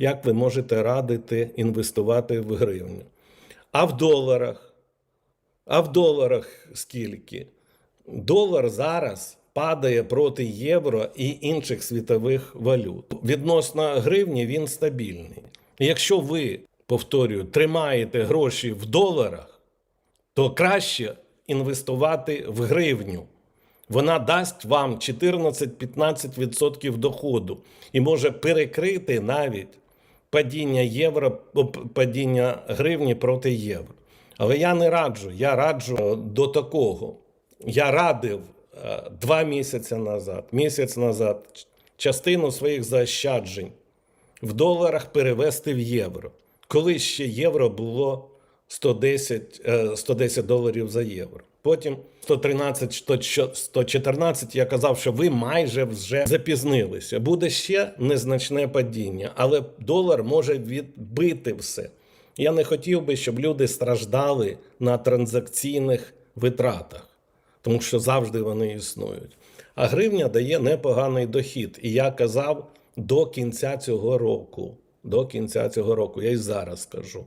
як ви можете радити інвестувати в гривню. А в доларах? А в доларах скільки? Долар зараз падає проти євро і інших світових валют. Відносно гривні він стабільний. Якщо ви, повторюю, тримаєте гроші в доларах, то краще інвестувати в гривню. Вона дасть вам 14-15% доходу і може перекрити навіть падіння євро, падіння гривні проти євро. Але я не раджу. Я раджу е, до такого. Я радив е, два місяці назад, місяць назад, частину своїх заощаджень в доларах перевести в євро. Коли ще євро було 110, е, 110 доларів за євро. Потім 113, 100, 114, я казав, що ви майже вже запізнилися. Буде ще незначне падіння, але долар може відбити все. Я не хотів би, щоб люди страждали на транзакційних витратах, тому що завжди вони існують. А гривня дає непоганий дохід. І я казав до кінця цього року. До кінця цього року, я й зараз скажу.